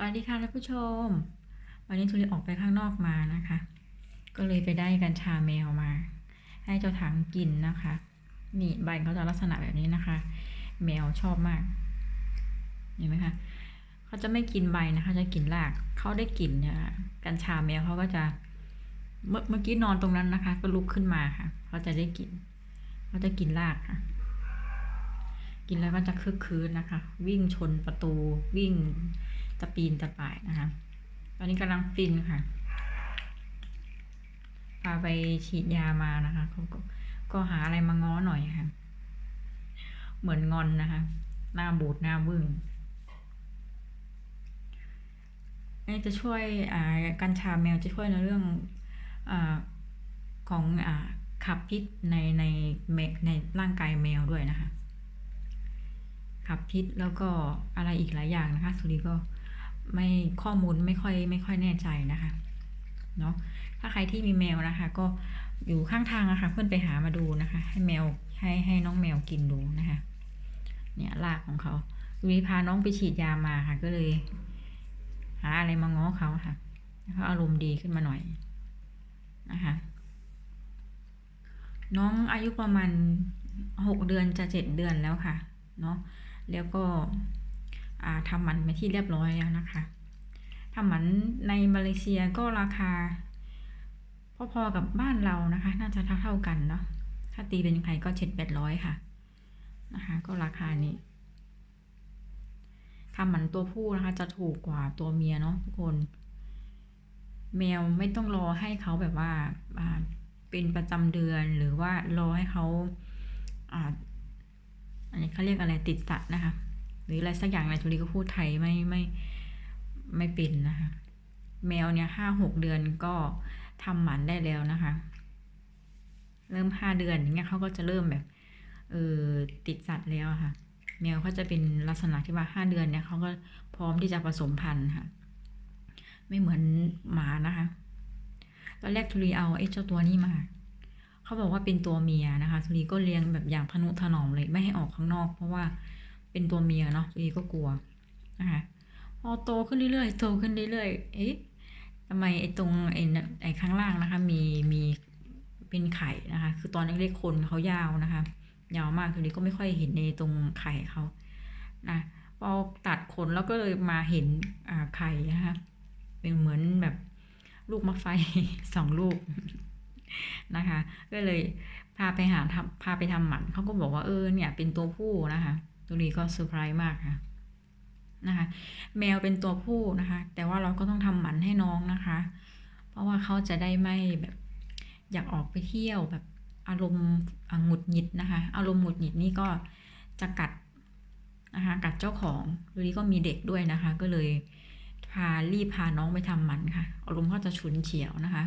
สวัสดีค่ะท่านผู้ชม วันนี้ทุเรียนออกไปข้างนอกมานะคะ ก็เลยไปได้กัญชาแมวมา ให้เจ้าถังกินนะคะ นี่ใบเขาจะลักษณะแบบนี้นะคะ แมวชอบมากเห็นไหมคะเขาจะไม่กินใบนะคะ จะกินรากเขาได้กลิ่นเนี่ยกัญชาแมวเขาก็จะเมื่อเมื่อกี้นอนตรงนั้นนะคะ ก็ลุกขึ้นมาค่ะเขาจะได้กลิ่นเขาจะกินรากค่ะ กินแล้วก็จะคึกคืนนะคะ วิ่งชนประตูวิ่ง ตะปีนตะป่ายนะคะ ตอนนี้กำลังฟินค่ะ พาไปฉีดยามานะคะเขาก็ก็หาอะไรมาง้อหน่อยค่ะ เหมือนงอนนะคะ หน้าบูดหน้าบึ้งนี่จะช่วยอ่ากัญชาแมวจะช่วยในเรื่องอของอ่าขับพิษในในเมในร่างกายแมวด้วยนะคะ ขับพิษแล้วก็อะไรอีกหลายอย่างนะคะ สุรีก็ ไม่ข้อมูลไม่ค่อยไม่ค่อยแน่ใจนะคะเนาะถ้าใครที่มีแมวนะคะ ก็อยู่ข้างทางอะคะ่ะเพื่อนไปหามาดูนะคะ ให้แมวให้ให้น้องแมวกินดูนะคะ เนี่ยรากของเขาสุรีพาน้องไปฉีดยามาค่ะ ก็เลย หาอะไรมาง้อเขาค่ะเขาอารมณ์ดีขึ้นมาหน่อยนะคะน้องอายุประมาณหกเดือนจะเจ็ดเดือนแล้วค่ะ เนาะแล้วก็ ทำหมันไปที่เรียบร้อยแล้วนะคะทำหมันในมาเลเซียก็ราคา พอๆกับบ้านเรานะคะ น่าจะเท่าๆกันเนาะถ้าตีเป็นไทยก็เจ็ดแปดร้อยค่ะนะคะ ก็ราคานี้ทำหมันตัวผู้นะคะจะถูกกว่าตัวเมียเนาะทุกคน แมวไม่ต้องรอให้เขาแบบว่าเป็นประจำเดือนหรือว่ารอให้เขาอ่าอันนี้เขาเรียกอะไรติดสัตว์นะคะ หรืออะไรสักอย่างนายจุลีก็พูดไทยไม่ไม่ไม่เป็นนะคะ แมวเนี่ยห้าหกเดือนก็ทำหมันได้แล้วนะคะ เริ่มห้าเดือนอย่างเงี้ยเขาก็จะเริ่มแบบเออติดสัตว์แล้วค่ะ แมวเขาจะเป็นลักษณะที่ว่าห้าเดือนเนี่ยเขาก็พร้อมที่จะผสมพันธุ์ค่ะ ไม่เหมือนหมานะคะตอนแรกทุลีเอาไอ้เจ้าตัวนี้มาเขาบอกว่าเป็นตัวเมียนะคะสุรีก็เลี้ยงแบบอย่างทนุถนอมเลยไม่ให้ออกข้างนอก เพราะว่า เป็นตัวเมียเนาะสุรีก็กลัวนะคะพอโตขึ้นเรื่อยๆโตขึ้นเรื่อยๆเอ๊ะทำไมไอ้ตรงไอ้ไอ้ข้างล่างนะคะ มีมีเป็นไข่นะคะ คือตอนเล็กๆคนเขายาวนะคะ ยาวมากสุรีก็ไม่ค่อยเห็นในตรงไข่เขานะพอตัดขนแล้วก็เลยมาเห็นอ่าไข่นะคะเป็นเหมือนแบบลูกมะไฟสองลูกนะคะ ก็เลยพาไปหาพาไปทำหมันเขาก็บอกว่าเออเนี่ยเป็นตัวผู้นะคะ ตัวนี้ก็เซอร์ไพรส์มากค่ะนะคะ แมวเป็นตัวผู้นะคะ แต่ว่าเราก็ต้องทำหมันให้น้องนะคะ เพราะว่าเขาจะได้ไม่แบบอยากออกไปเที่ยวแบบอารมณ์หงุดหงิดนะคะ อารมณ์หงุดหงิดนี่ก็จะกัดนะคะกัดเจ้าของดูนี้ก็มีเด็กด้วยนะคะ ก็เลยพารีบพาน้องไปทำหมันค่ะ อารมณ์เขาจะฉุนเฉียวนะคะ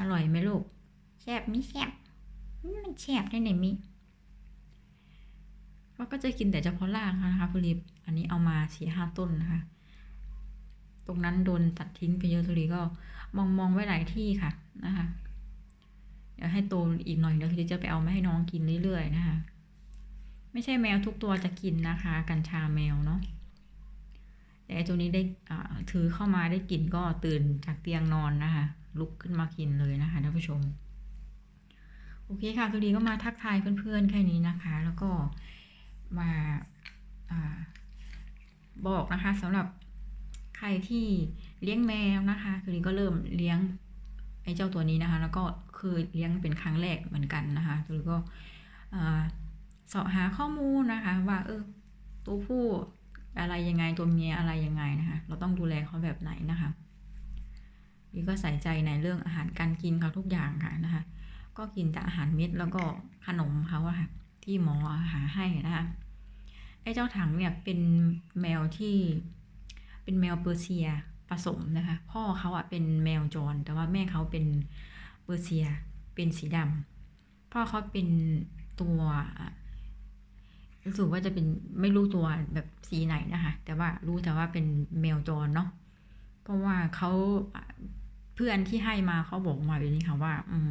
อร่อยไหมลูกแซ่บมิแซ่บ มันแซ่บได้ไหนมิเราก็จะกินแต่เฉพาะรากนะคะพุรีอันนี้เอามาสี่ห้าต้นนะคะ ตรงนั้นโดนตัดทิ้งไปเยอะทุรีก็มองมองไว้หลายที่ค่ะนะคะ เดี๋ยวให้โตอีกหน่อยเดี๋ยวทุรีจะไปเอามาให้น้องกินเรื่อยๆนะคะ ไม่ใช่แมวทุกตัวจะกินนะคะ กัญชาแมวเนาะแต่ตัวนี้ได้ถือเข้ามาได้กินก็ตื่นจากเตียงนอนนะคะ ลุกขึ้นมากินเลยนะคะท่านผู้ชม โอเคค่ะตัวดีก็มาทักทายเพื่อนๆแค่นี้นะคะ แล้วก็มาอาบอกนะคะสำหรับใครที่เลี้ยงแมวนะคะตัวนี้ก็เริ่มเลี้ยงไอ้เจ้าตัวนี้นะคะ แล้วก็คือเลี้ยงเป็นครั้งแรกเหมือนกันนะคะตัวนี้ก็สอบหาข้อมูลนะคะ ว่าเออตัวผู้อะไรยังไงตัวเมียอะไรยังไงนะคะ เราต้องดูแลเขาแบบไหนนะคะนี่ก็ใส่ใจในเรื่องอาหารการกินเขาทุกอย่างค่ะนะคะ ก็กินแต่อาหารเม็ดแล้วก็ขนมเขาอะค่ะที่หมอหาให้นะคะไอ้เจ้าถังเนี่ยเป็นแมวที่เป็นแมวเปอร์เซียผสมนะคะ พ่อเขาอะเป็นแมวจร แต่ว่าแม่เขาเป็นเปอร์เซียเป็นสีดำพ่อเขาเป็นตัวรู้สึกว่าจะเป็นไม่รู้ตัวแบบสีไหนนะคะ แต่ว่ารู้แต่ว่าเป็นแมวจรเนาะเพราะว่าเขาเพื่อนที่ให้มาเขาบอกมาแบบนี้ค่ะว่า อืม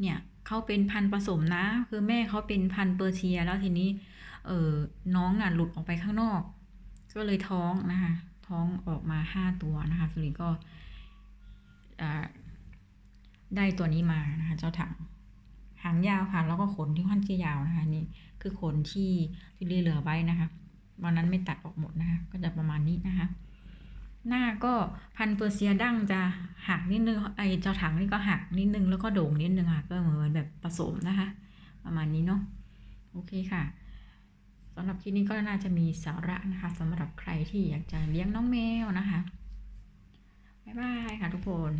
เนี่ยเขาเป็นพันธุ์ผสมนะ คือแม่เขาเป็นพันธุ์เปอร์เซีย แล้วทีนี้ เออน้องอะหลุดออกไปข้างนอก ก็เลยท้องนะคะ ท้องออกมาห้าตัวนะคะสุรินก็ได้ตัวนี้มานะคะเจ้าถังหางยาวค่ะ แล้วก็ขนที่ค่อนข้างยาวนะคะนี่คือขนที่ที่เหลือไว้นะคะวันนั้นไม่ตัดออกหมดนะคะ ก็จะประมาณนี้นะคะ หน้าก็พันเปอร์เซียดั้งจะหักนิดนึงไอเจ้าถังนี่ก็หักนิดนึงแล้วก็โด่งนิดนึงค่ะก็เหมือนแบบผสมนะคะ ประมาณนี้เนาะโอเคค่ะสำหรับคลิปนี้ก็น่าจะมีสาระนะคะสำหรับใครที่อยากจะเลี้ยงน้องแมวนะคะบ๊ายบายค่ะทุกคน